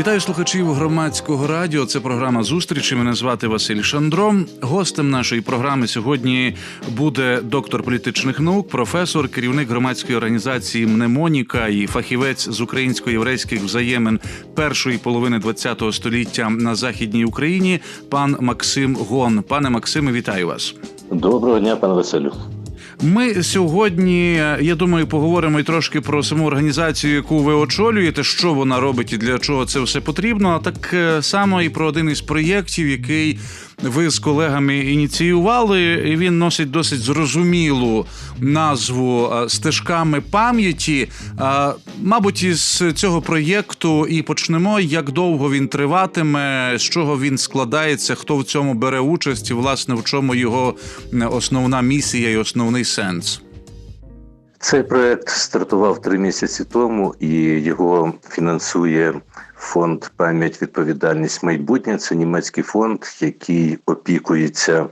Вітаю слухачів громадського радіо. Це програма зустрічі. Мене звати Василь Шандро. Гостем нашої програми сьогодні буде доктор політичних наук, професор, керівник громадської організації Мнемоніка і фахівець з українсько-єврейських взаємин першої половини ХХ століття на західній Україні. Пан Максим Гон. Пане Максиме, вітаю вас. Доброго дня, пане Василю. Ми сьогодні, я думаю, поговоримо і трошки про саму організацію, яку ви очолюєте, що вона робить і для чого це все потрібно. А так е, само і про один із проєктів, який ви з колегами ініціювали. і Він носить досить зрозумілу назву е, стежками пам'яті. Е, Мабуть, із цього проєкту і почнемо. Як довго він триватиме, з чого він складається, хто в цьому бере участь, і власне в чому його основна місія і основний сенс. Цей проект стартував три місяці тому, і його фінансує фонд пам'ять відповідальність майбутнє. Це німецький фонд, який опікується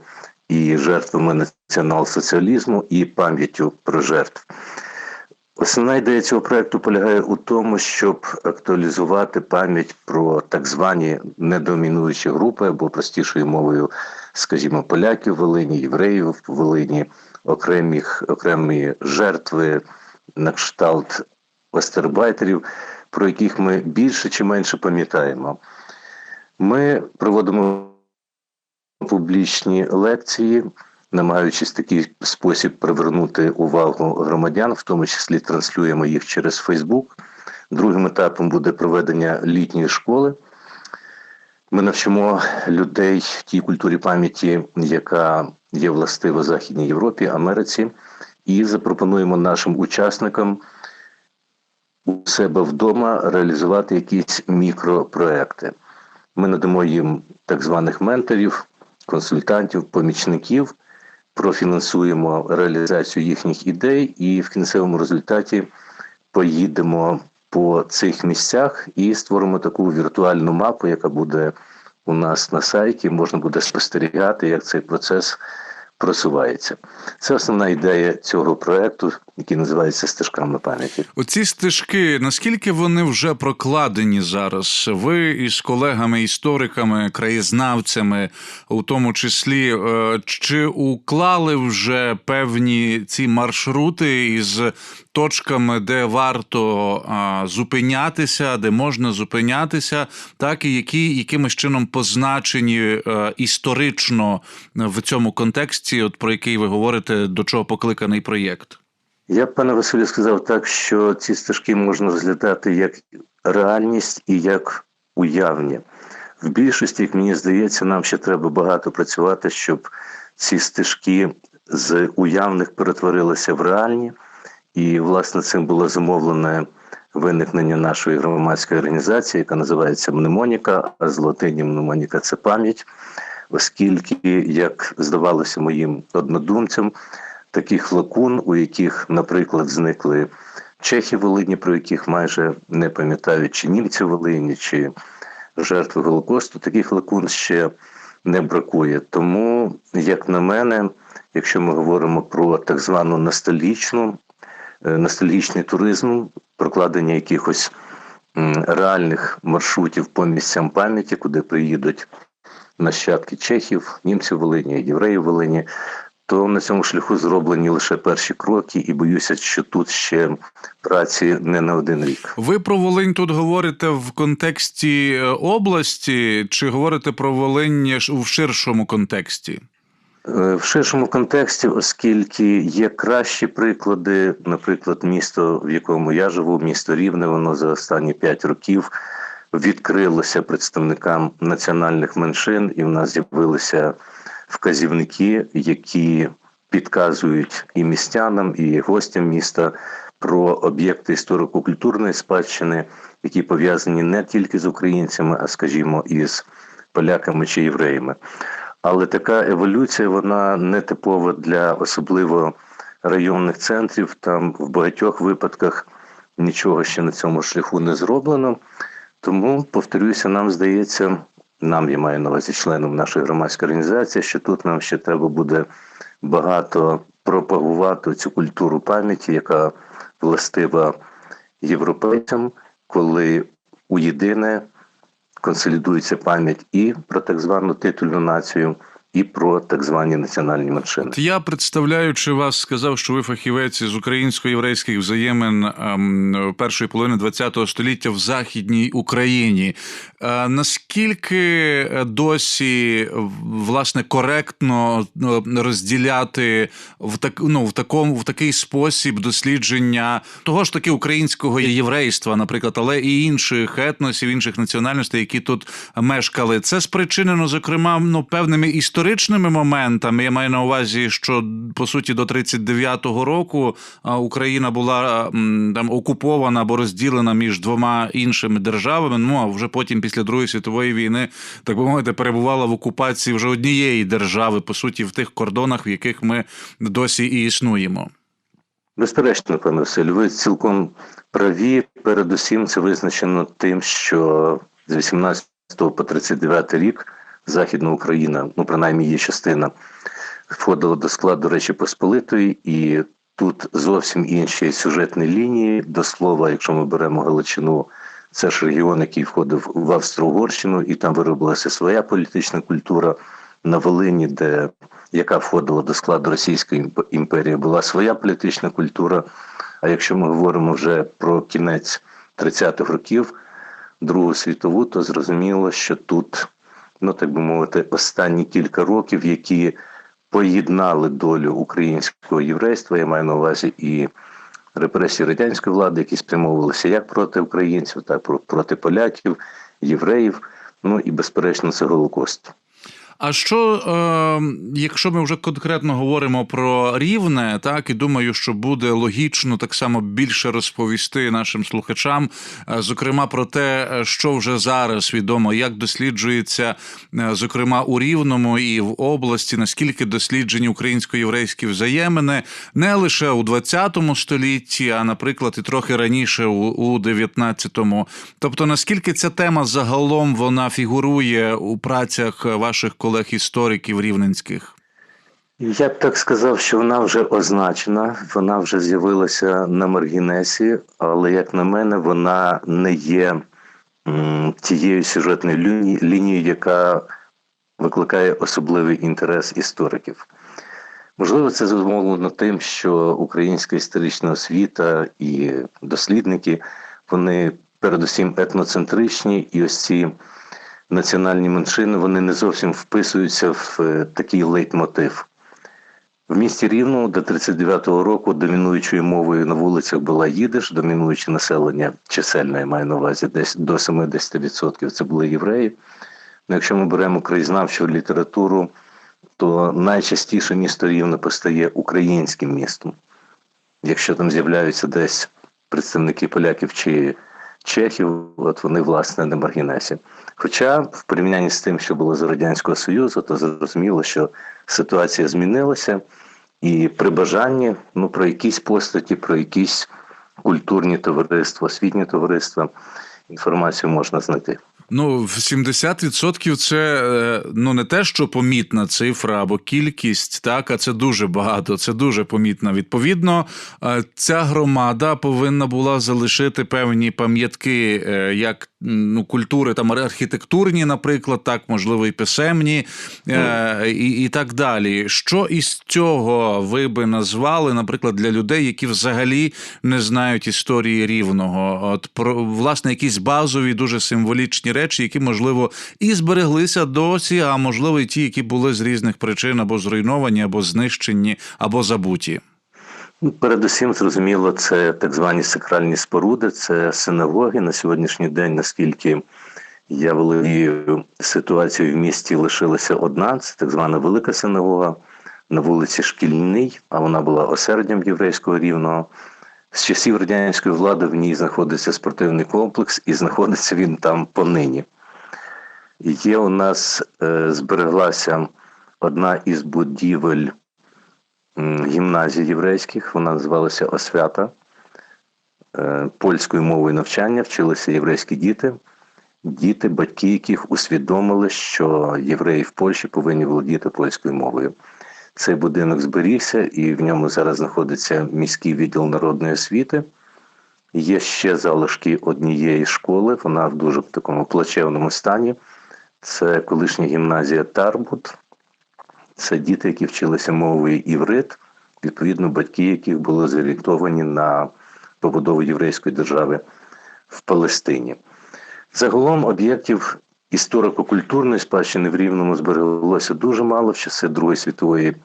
і жертвами націонал-соціалізму, і пам'яттю про жертв. Основна ідея цього проекту полягає у тому, щоб актуалізувати пам'ять про так звані недомінуючі групи або простішою мовою, скажімо, поляків в Волині, євреїв в Волині, окремих окремі жертви на кшталт остербайтерів, про яких ми більше чи менше пам'ятаємо. Ми проводимо публічні лекції намагаючись такий спосіб привернути увагу громадян, в тому числі транслюємо їх через Фейсбук. Другим етапом буде проведення літньої школи. Ми навчимо людей тій культурі пам'яті, яка є властива Західній Європі, Америці, і запропонуємо нашим учасникам у себе вдома реалізувати якісь мікропроекти. Ми надамо їм так званих менторів, консультантів, помічників профінансуємо реалізацію їхніх ідей, і в кінцевому результаті поїдемо по цих місцях і створимо таку віртуальну мапу, яка буде у нас на сайті. Можна буде спостерігати, як цей процес просувається. Це основна ідея цього проекту, який називається стежками пам'яті. Оці стежки, наскільки вони вже прокладені зараз? Ви із колегами, істориками, краєзнавцями, у тому числі, е, чи уклали вже певні ці маршрути із точками, де варто зупинятися, де можна зупинятися, так і які якимось чином позначені е, історично в цьому контексті, от про який ви говорите, до чого покликаний проєкт? Я б пане Василю сказав так, що ці стежки можна розглядати як реальність і як уявні. В більшості, як мені здається, нам ще треба багато працювати, щоб ці стежки з уявних перетворилися в реальні. І, власне, цим було замовлене виникнення нашої громадської організації, яка називається Мнемоніка, а з латині мнемоніка це пам'ять, оскільки, як здавалося моїм однодумцям, таких лакун, у яких, наприклад, зникли чехи Волині, про яких майже не пам'ятають, чи німці Волині, чи жертви Голокосту, таких лакун ще не бракує. Тому, як на мене, якщо ми говоримо про так звану ностальгічну Е, ностальгічний туризм, прокладення якихось реальних маршрутів по місцям пам'яті, куди приїдуть нащадки чехів, німців Волині, євреїв Волині. То на цьому шляху зроблені лише перші кроки, і боюся, що тут ще праці не на один рік. Ви про Волинь тут говорите в контексті е, області, чи говорите про Волинь в ширшому контексті? Е, в ширшому контексті, оскільки є кращі приклади, наприклад, місто, в якому я живу, місто Рівне, воно за останні п'ять років відкрилося представникам національних меншин, і в нас з'явилися вказівники, які підказують і містянам, і гостям міста про об'єкти історико-культурної спадщини, які пов'язані не тільки з українцями, а скажімо, із поляками чи євреями. Але така еволюція вона не типова для особливо районних центрів. Там в багатьох випадках нічого ще на цьому шляху не зроблено. Тому, повторюся, нам здається, нам, я маю на увазі членом нашої громадської організації, що тут нам ще треба буде багато пропагувати цю культуру пам'яті, яка властива європейцям, коли у єдине консолідується пам'ять і про так звану титульну націю, і про так звані національні меншини. Я представляючи вас, сказав, що ви фахівець з українсько-єврейських взаємин ем, першої половини ХХ століття в західній Україні. Е, Наскільки досі власне коректно е, розділяти в так ну в такому в такий спосіб дослідження того ж таки українського єврейства, наприклад, але і інших етносів, інших національностей, які тут мешкали, це спричинено зокрема ну певними історичними моментами. Я маю на увазі, що по суті до 39-го року Україна була там окупована або розділена між двома іншими державами. Ну а вже потім, після Другої світової війни, так би мовити, перебувала в окупації вже однієї держави, по суті, в тих кордонах, в яких ми досі і існуємо. Безперечно, пане Василь, ви цілком праві. Передусім, це визначено тим, що з 18 по 39 рік Західна Україна, ну принаймні її частина, входила до складу Речі Посполитої, і тут зовсім інші сюжетні лінії. До слова, якщо ми беремо Галичину, це ж регіон, який входив в Австро-Угорщину, і там виробилася своя політична культура. На Волині, де яка входила до складу Російської імп- імперії, була своя політична культура. А якщо ми говоримо вже про кінець 30-х років Другу світову, то зрозуміло, що тут, ну так би мовити, останні кілька років, які поєднали долю українського єврейства, я маю на увазі і репресії радянської влади, які спрямовувалися як проти українців, так і проти поляків, євреїв. Ну і безперечно, це Голокост. А що, е, якщо ми вже конкретно говоримо про рівне, так і думаю, що буде логічно так само більше розповісти нашим слухачам, е, зокрема про те, е, що вже зараз відомо, як досліджується, е, зокрема у Рівному і в області, наскільки досліджені українсько-єврейські взаємини не лише у 20 столітті, а наприклад, і трохи раніше у, у 19-му. Тобто, наскільки ця тема загалом вона фігурує у працях ваших колег-істориків рівненських? Я б так сказав, що вона вже означена, вона вже з'явилася на маргінесі, але як на мене, вона не є тією сюжетною лінією, яка викликає особливий інтерес істориків. Можливо, це зумовлено тим, що українська історична освіта і дослідники вони передусім етноцентричні, і ось ці національні меншини вони не зовсім вписуються в е, такий лейтмотив. В місті Рівному до 39-го року домінуючою мовою на вулицях була їдиш, домінуюче населення чисельне, я маю на увазі, десь до 70% це були євреї. Ну, якщо ми беремо краєзнавчу літературу, то найчастіше місто Рівне постає українським містом. Якщо там з'являються десь представники поляків чи чехів, от вони, власне, на маргінесі. Хоча в порівнянні з тим, що було за Радянського Союзу, то зрозуміло, що ситуація змінилася, і при бажанні ну, про якісь постаті, про якісь культурні товариства, освітні товариства інформацію можна знайти. Ну, в 70% це е, ну не те, що помітна цифра або кількість, так, а це дуже багато, це дуже помітно. Відповідно, е, ця громада повинна була залишити певні пам'ятки, е, як ну, культури там архітектурні, наприклад, так, можливо, і писемні, е, і, і так далі. Що із цього ви би назвали, наприклад, для людей, які взагалі не знають історії рівного? От про власне якісь базові, дуже символічні речі, які можливо і збереглися досі, а можливо, і ті, які були з різних причин або зруйновані, або знищені, або забуті. Ну, Передусім, зрозуміло, це так звані сакральні споруди, це синагоги. На сьогоднішній день, наскільки я володію ситуацією в місті, лишилася одна, це так звана велика синагога на вулиці Шкільній, а вона була осередням єврейського рівного. З часів радянської влади в ній знаходиться спортивний комплекс, і знаходиться він там понині. Є у нас е, збереглася одна із будівель гімназій єврейських, вона називалася Освята. Е, Польською мовою навчання вчилися єврейські діти. діти, батьки, яких усвідомили, що євреї в Польщі повинні володіти польською мовою. Цей будинок зберігся, і в ньому зараз знаходиться міський відділ народної освіти. Є ще залишки однієї школи, вона в дуже такому плачевному стані. Це колишня гімназія Тарбут. Це діти, які вчилися мовою іврит, відповідно, батьки, яких були зорієнтовані на побудову єврейської держави в Палестині. Загалом об'єктів історико-культурної спадщини в Рівному збереглося дуже мало в часи Другої світової.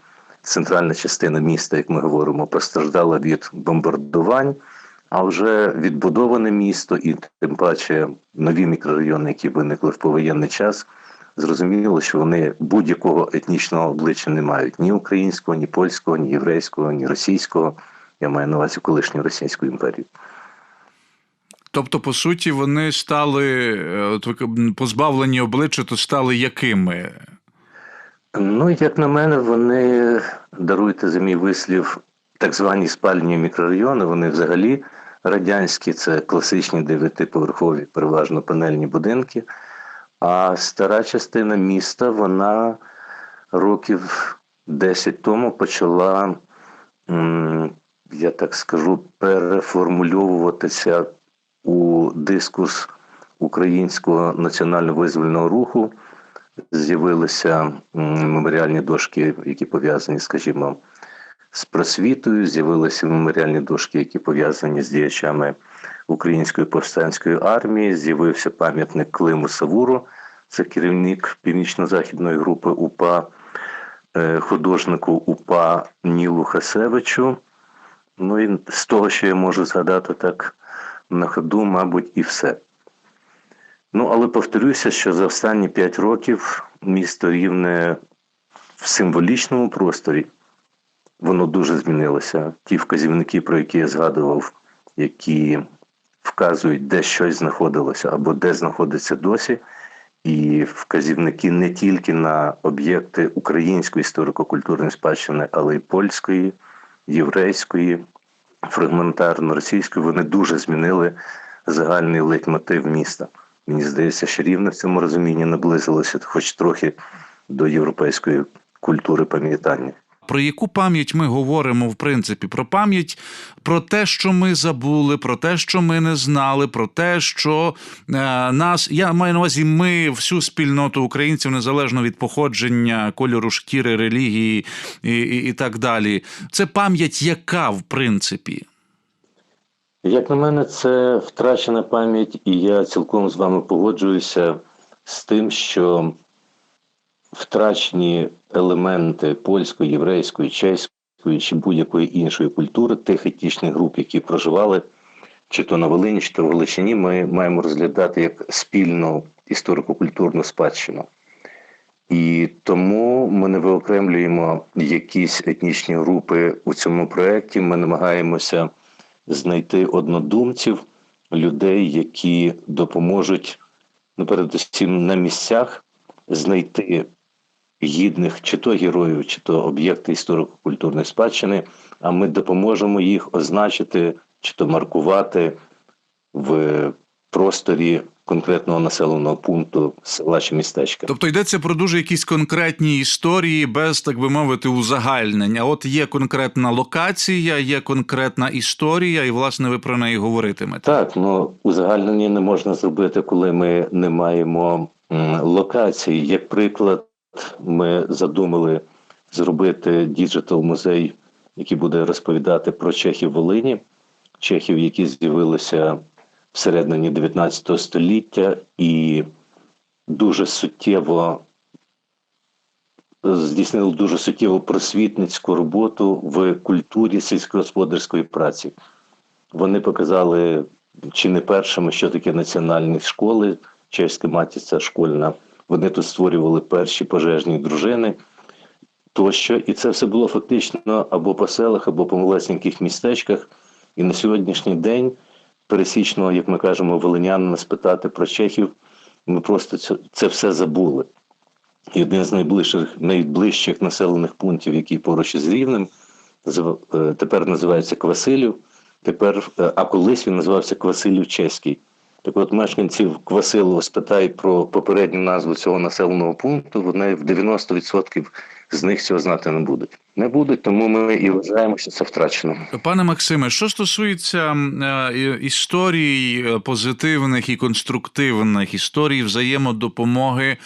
Центральна частина міста, як ми говоримо, постраждала від бомбардувань, а вже відбудоване місто і тим паче нові мікрорайони, які виникли в повоєнний час, зрозуміло, що вони будь-якого етнічного обличчя не мають ні українського, ні польського, ні єврейського, ні російського. Я маю на увазі колишню Російську імперію. Тобто, по суті, вони стали е, позбавлені обличчя, то стали якими? Ну, як на мене, вони даруйте за мій вислів, так звані спальні мікрорайони. Вони взагалі радянські, це класичні дев'ятиповерхові, переважно панельні будинки. А стара частина міста, вона років 10 тому почала, я так скажу, переформульовуватися у дискурс українського національно-визвольного руху з'явилися меморіальні дошки, які пов'язані, скажімо, з просвітою. З'явилися меморіальні дошки, які пов'язані з діячами Української повстанської армії. З'явився пам'ятник Климу Савуру, це керівник північно-західної групи УПА, е, художнику УПА Нілу Хасевичу. Ну і з того, що я можу згадати так на ходу, мабуть, і все. Ну, але повторюся, що за останні п'ять років місто Рівне в символічному просторі воно дуже змінилося. Ті вказівники, про які я згадував, які вказують, де щось знаходилося або де знаходиться досі, і вказівники не тільки на об'єкти української історико-культурної спадщини, але й польської, єврейської, фрагментарно російської, вони дуже змінили загальний лейтмотив міста. Мені здається, що рівно в цьому розумінні наблизилося хоч трохи до європейської культури пам'ятання. Про яку пам'ять ми говоримо, в принципі, про пам'ять про те, що ми забули, про те, що ми не знали, про те, що е, нас я маю на увазі, ми всю спільноту українців, незалежно від походження, кольору шкіри, релігії і, і, і так далі. Це пам'ять, яка в принципі. Як на мене, це втрачена пам'ять, і я цілком з вами погоджуюся з тим, що втрачені елементи польської, єврейської, чеської чи будь-якої іншої культури, тих етнічних груп, які проживали, чи то на Волині, чи то в Галичині, ми маємо розглядати як спільну історико-культурну спадщину. І тому ми не виокремлюємо якісь етнічні групи у цьому проєкті. Ми намагаємося знайти однодумців, людей, які допоможуть, ну, передусім на місцях знайти гідних чи то героїв, чи то об'єкти історико-культурної спадщини, а ми допоможемо їх означити чи то маркувати в просторі конкретного населеного пункту села чи містечка. Тобто йдеться про дуже якісь конкретні історії, без так би мовити, узагальнення. От є конкретна локація, є конкретна історія, і власне ви про неї говоритимете. Так, ну узагальнення не можна зробити, коли ми не маємо локації. Як приклад, ми задумали зробити діджитал музей, який буде розповідати про Чехів Волині, Чехів, які з'явилися всередині 19 століття і дуже суттєво здійснили дуже суттєву просвітницьку роботу в культурі сільськогосподарської праці. Вони показали чи не першими, що таке національні школи, чеська матіця школьна. Вони тут створювали перші пожежні дружини тощо. І це все було фактично або по селах, або по малесеньких містечках. І на сьогоднішній день пересічного, як ми кажемо, волинянина спитати про чехів, ми просто це, це все забули. І один з найближчих найближчих населених пунктів, який поруч із Рівнем, е, тепер називається Квасилів. Тепер, е, а колись він називався Квасилів Чеський. Так от мешканців Квасилова спитай про попередню назву цього населеного пункту, вони в 90% з них цього знати не будуть. Не будуть, тому ми і вважаємо, що це втрачено. Пане Максиме, що стосується е, історій е, позитивних і конструктивних, історій взаємодопомоги,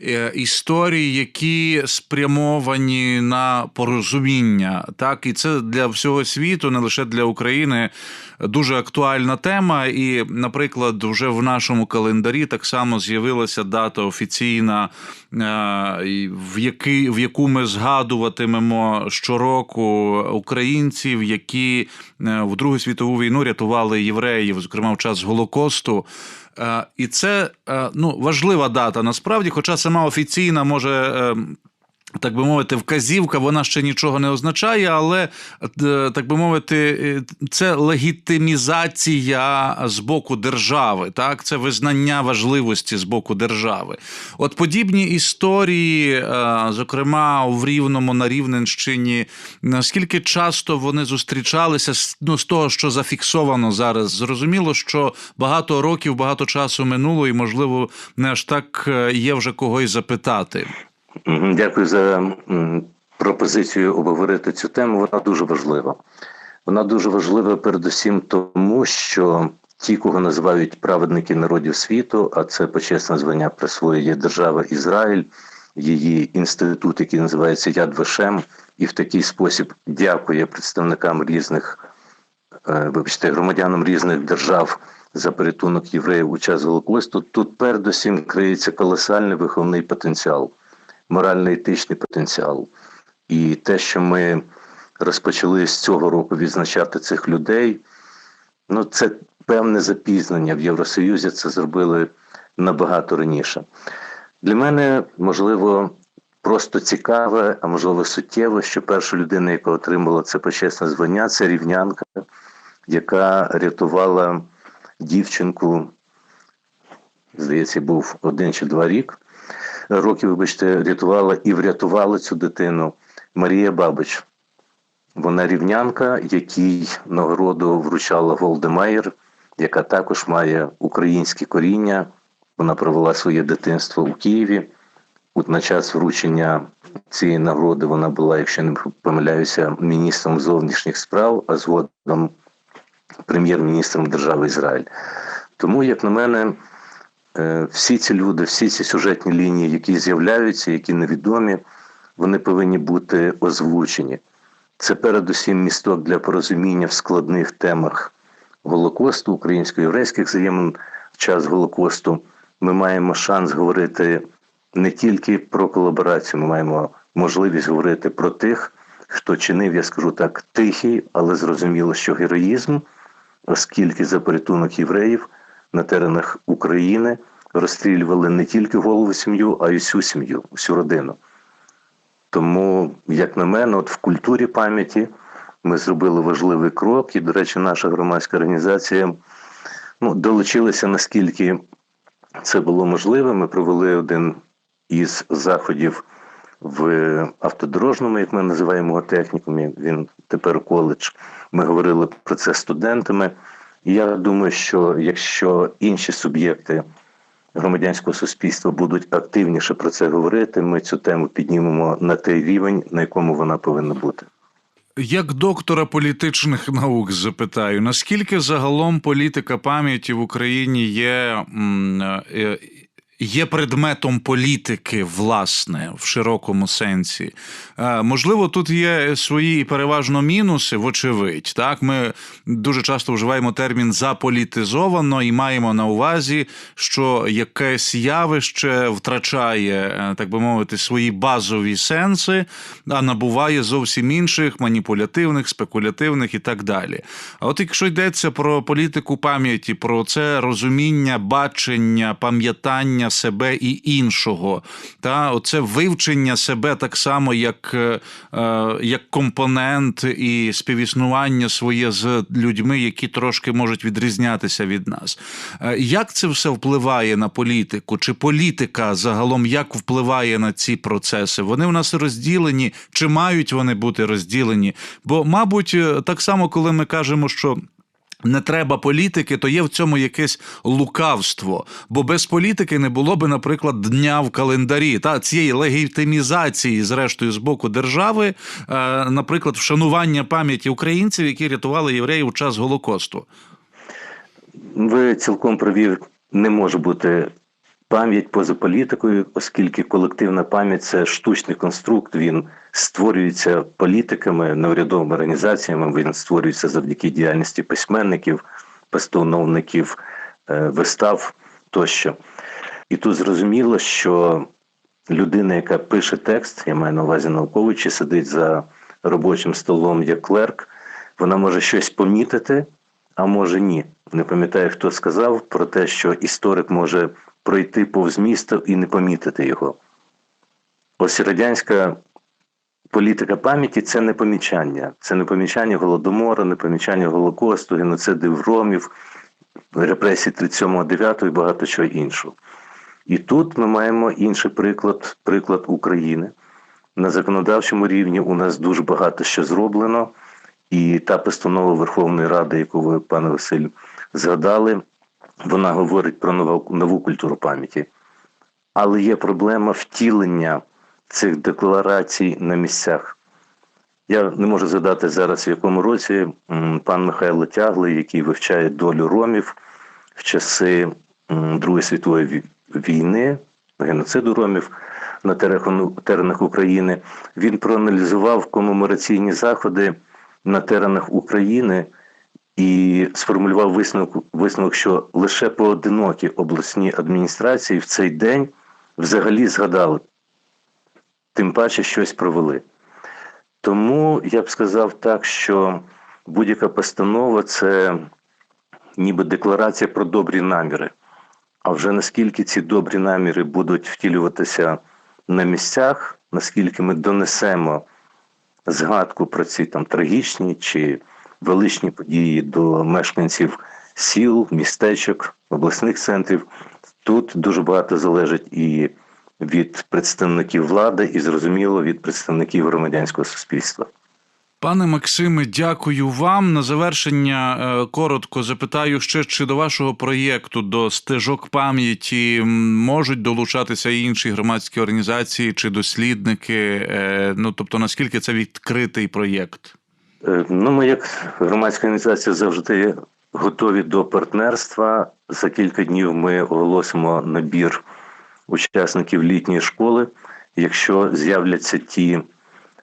е, історій, які спрямовані на порозуміння, так і це для всього світу, не лише для України, дуже актуальна тема. І, наприклад, вже в нашому календарі так само з'явилася дата офіційна, в яку ми згадуватимемо щороку українців, які е, в Другу світову війну рятували євреїв, зокрема в час Голокосту. Е, І це е, ну важлива дата насправді, хоча сама офіційна може. Так би мовити, вказівка, вона ще нічого не означає, але е, так би мовити, е, це легітимізація з боку держави, так це визнання важливості з боку держави. От подібні історії, е, зокрема в Рівному на Рівненщині, наскільки часто вони зустрічалися ну, з того, що зафіксовано зараз. Зрозуміло, що багато років, багато часу минуло, і можливо не аж так є вже когось запитати. Дякую за пропозицію обговорити цю тему. Вона дуже важлива. Вона дуже важлива передусім тому, що ті, кого називають праведники народів світу, а це почесне звання присвоює держава Ізраїль, її інститут, який називається Яд Вашем, і в такий спосіб дякує представникам різних, е, вибачте, громадянам різних держав за порятунок євреїв у час Голокосту. Тут передусім криється колосальний виховний потенціал морально-етичний потенціал. І те, що ми розпочали з цього року відзначати цих людей, ну це певне запізнення. В Євросоюзі це зробили набагато раніше. Для мене, можливо, просто цікаве, а можливо, суттєво, що перша людина, яка отримала це почесне звання, це рівнянка, яка рятувала дівчинку, здається, був один чи два рік роки, вибачте, рятувала і врятувала цю дитину Марія Бабич. Вона рівнянка, якій нагороду вручала Голдемайер, яка також має українське коріння. Вона провела своє дитинство у Києві. От на час вручення цієї нагороди вона була, якщо не помиляюся, міністром зовнішніх справ, а згодом прем'єр-міністром держави Ізраїль. Тому, як на мене, всі ці люди, всі ці сюжетні лінії, які з'являються, які невідомі, вони повинні бути озвучені. Це передусім місток для порозуміння в складних темах Голокосту, українсько-єврейських взаємин в час Голокосту. Ми маємо шанс говорити не тільки про колаборацію, ми маємо можливість говорити про тих, хто чинив, я скажу так, тихий, але зрозуміло, що героїзм, оскільки за порятунок євреїв на теренах України розстрілювали не тільки голову сім'ю, а й усю сім'ю, усю родину. Тому, як на мене, от в культурі пам'яті ми зробили важливий крок, і, до речі, наша громадська організація ну, долучилася наскільки це було можливо. Ми провели один із заходів в автодорожному, як ми називаємо його технікумі. Він тепер коледж. Ми говорили про це студентами. Я думаю, що якщо інші суб'єкти громадянського суспільства будуть активніше про це говорити, ми цю тему піднімемо на той рівень, на якому вона повинна бути. Як доктора політичних наук запитаю, наскільки загалом політика пам'яті в Україні є, е, є предметом політики, власне, в широкому сенсі? Е, Можливо, тут є свої переважно мінуси, вочевидь. Так, ми дуже часто вживаємо термін заполітизовано і маємо на увазі, що якесь явище втрачає, е, так би мовити, свої базові сенси, а набуває зовсім інших маніпулятивних, спекулятивних і так далі. А от якщо йдеться про політику пам'яті, про це розуміння, бачення, пам'ятання себе і іншого, та оце вивчення себе так само, як, е, е, як компонент і співіснування своє з людьми, які трошки можуть відрізнятися від нас. Е, Як це все впливає на політику? Чи політика загалом як впливає на ці процеси? Вони у нас розділені, чи мають вони бути розділені? Бо, мабуть, так само, коли ми кажемо, що не треба політики, то є в цьому якесь лукавство. Бо без політики не було би, наприклад, дня в календарі та цієї легітимізації, зрештою, з боку держави, е, наприклад, вшанування пам'яті українців, які рятували євреїв у час голокосту. Ви цілком провів. не може бути пам'ять поза політикою, оскільки колективна пам'ять це штучний конструкт. Він створюється політиками, неурядовими організаціями. Він створюється завдяки діяльності письменників, постановників е, вистав тощо. І тут зрозуміло, що людина, яка пише текст, я маю на увазі науковий, чи сидить за робочим столом як клерк, вона може щось помітити, а може ні. Не пам'ятаю, хто сказав про те, що історик може пройти повз місто і не помітити його. Ось радянська політика пам'яті це не помічання. Це не помічання голодомору, не помічання Голокосту, геноцидів ромів, репресій 37-9 і багато чого іншого. І тут ми маємо інший приклад, приклад України. На законодавчому рівні у нас дуже багато що зроблено, і та постанова Верховної Ради, яку ви, пане Василь, згадали, вона говорить про нову, нову культуру пам'яті. Але є проблема втілення цих декларацій на місцях. Я не можу згадати зараз, в якому році пан Михайло Тяглий, який вивчає долю ромів в часи Другої світової війни, геноциду ромів на теренах, України, він проаналізував комемораційні заходи на теренах України і сформулював висновок, висновок, що лише поодинокі обласні адміністрації в цей день взагалі згадали, тим паче щось провели. Тому я б сказав так, що будь-яка постанова це ніби декларація про добрі наміри. А вже наскільки ці добрі наміри будуть втілюватися на місцях, наскільки ми донесемо згадку про ці там трагічні чи величні події до мешканців сіл, містечок, обласних центрів, тут дуже багато залежить і від представників влади, і зрозуміло від представників громадянського суспільства. Пане Максиме, дякую вам. На завершення е, коротко запитаю ще, чи до вашого проєкту до стежок пам'яті можуть долучатися і інші громадські організації чи дослідники? Е, Ну тобто, наскільки це відкритий проєкт? Е, Ну, ми, як громадська організація, завжди готові до партнерства. За кілька днів ми оголосимо набір учасників літньої школи. Якщо з'являться ті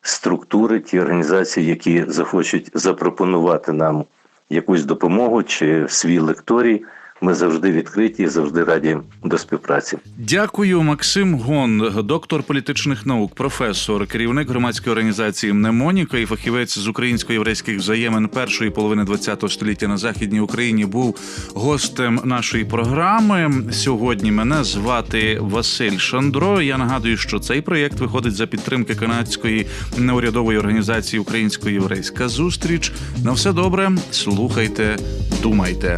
структури, ті організації, які захочуть запропонувати нам якусь допомогу чи свій лекторій, ми завжди відкриті, завжди раді до співпраці. Дякую, Максим Гон, доктор політичних наук, професор, керівник громадської організації Мнемоніка і фахівець з українсько-єврейських взаємин першої половини ХХ століття на західній Україні був гостем нашої програми. Сьогодні мене звати Василь Шандро. Я нагадую, що цей проєкт виходить за підтримки канадської неурядової організації Українсько-єврейська зустріч. На все добре, слухайте, думайте.